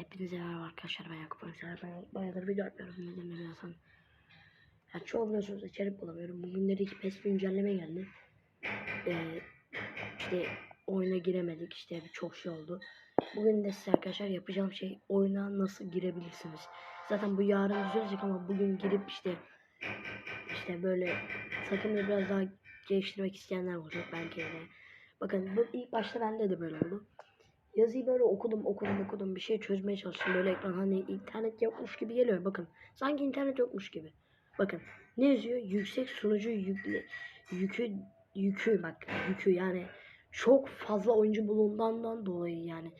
Hepinize merhaba arkadaşlar ben Yakup Önsel. Ben bayağıdır video atmıyorum nedeni birazdan. Ya çoğu biliyorsunuz içerik bulamıyorum. Bugünleri iki PES güncelleme geldi. Ee, işte oyuna giremedik işte çok şey oldu. Bugün de size arkadaşlar yapacağım şey oyuna nasıl girebilirsiniz. Zaten bu yarın düzelecek ama bugün girip işte işte böyle takımı biraz daha geliştirmek isteyenler olacak belki de. Bakın bu ilk başta bende de böyle oldu. Yazıyı böyle okudum okudum okudum bir şey çözmeye çalıştım. Böyle ekran hani internet yokmuş gibi geliyor. Bakın sanki internet yokmuş gibi. Bakın ne yazıyor? Yüksek sunucu yükle yükü yükü bak yükü. Yani çok fazla oyuncu bulunduğundan dolayı yani.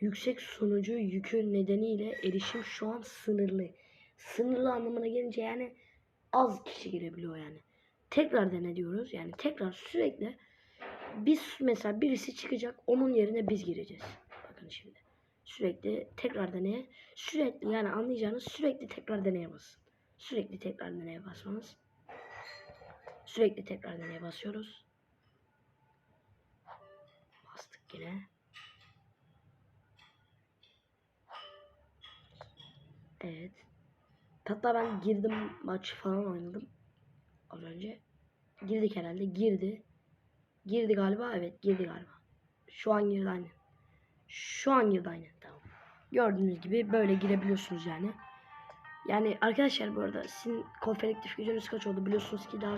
Yüksek sunucu yükü nedeniyle erişim şu an sınırlı. Sınırlı anlamına gelince yani az kişi girebiliyor yani. Tekrar dene diyoruz. Yani tekrar sürekli biz mesela birisi çıkacak onun yerine biz gireceğiz. Bakın şimdi. Sürekli tekrar deneye sürekli yani anlayacağınız sürekli tekrar deneye basın. Sürekli tekrar deneye basmanız. Sürekli tekrar deneye basıyoruz. Bastık yine. Evet. Hatta ben girdim maç falan oynadım. Az önce. Girdik herhalde. Girdi. Girdi galiba. Evet girdi galiba. Şu an girdi aynen. Şu an girdi aynen. Tamam. Gördüğünüz gibi böyle girebiliyorsunuz yani. Yani arkadaşlar bu arada sizin konferektif gücünüz kaç oldu biliyorsunuz ki daha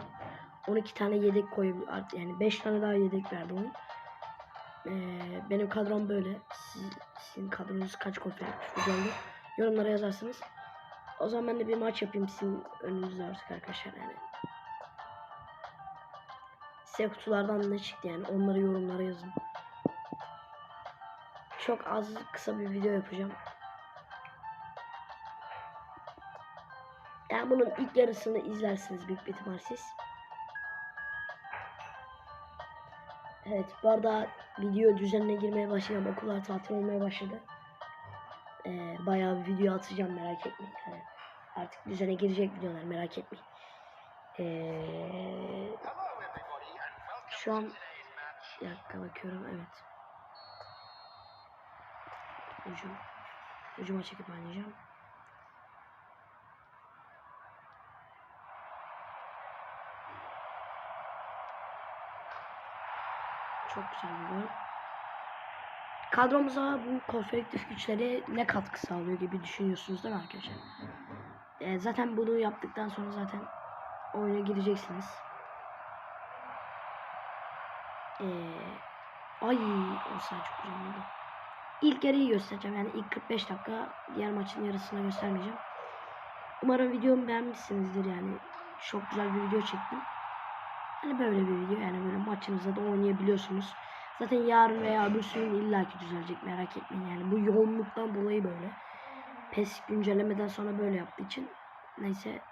12 tane yedek. Art- Yani 5 tane daha yedek verdi oyun. Ee, benim kadrom böyle. Siz, sizin kadronuz kaç konferektif gücü oldu? Yorumlara yazarsınız. O zaman ben de bir maç yapayım sizin önünüzde artık arkadaşlar yani. Size kutulardan ne çıktı yani onları yorumlara yazın. Çok az kısa bir video yapacağım. Yani bunun ilk yarısını izlersiniz büyük bir ihtimal siz. Evet bu arada video düzenine girmeye başlayacağım. Okullar tatil olmaya başladı. Ee, bayağı bir video atacağım merak etmeyin. Yani artık düzene girecek videolar merak etmeyin. Ee, şu an bir dakika bakıyorum evet. Ucum. Ucuma çekip oynayacağım. Çok güzel bir gol. Kadromuza bu konferektif güçleri ne katkı sağlıyor gibi düşünüyorsunuz değil mi arkadaşlar? Ee, zaten bunu yaptıktan sonra zaten oyuna gireceksiniz. Ee, ay o çok güzel oldu. İlk yarıyı göstereceğim yani ilk 45 dakika diğer maçın yarısını göstermeyeceğim. Umarım videomu beğenmişsinizdir yani. Çok güzel bir video çektim. Hani böyle bir video yani böyle maçınızda da oynayabiliyorsunuz. Zaten yarın veya öbür gün illaki düzelecek merak etmeyin yani bu yoğunluktan dolayı böyle. PES güncellemeden sonra böyle yaptığı için neyse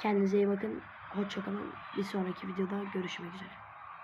kendinize iyi bakın. Hoşçakalın. Bir sonraki videoda görüşmek üzere.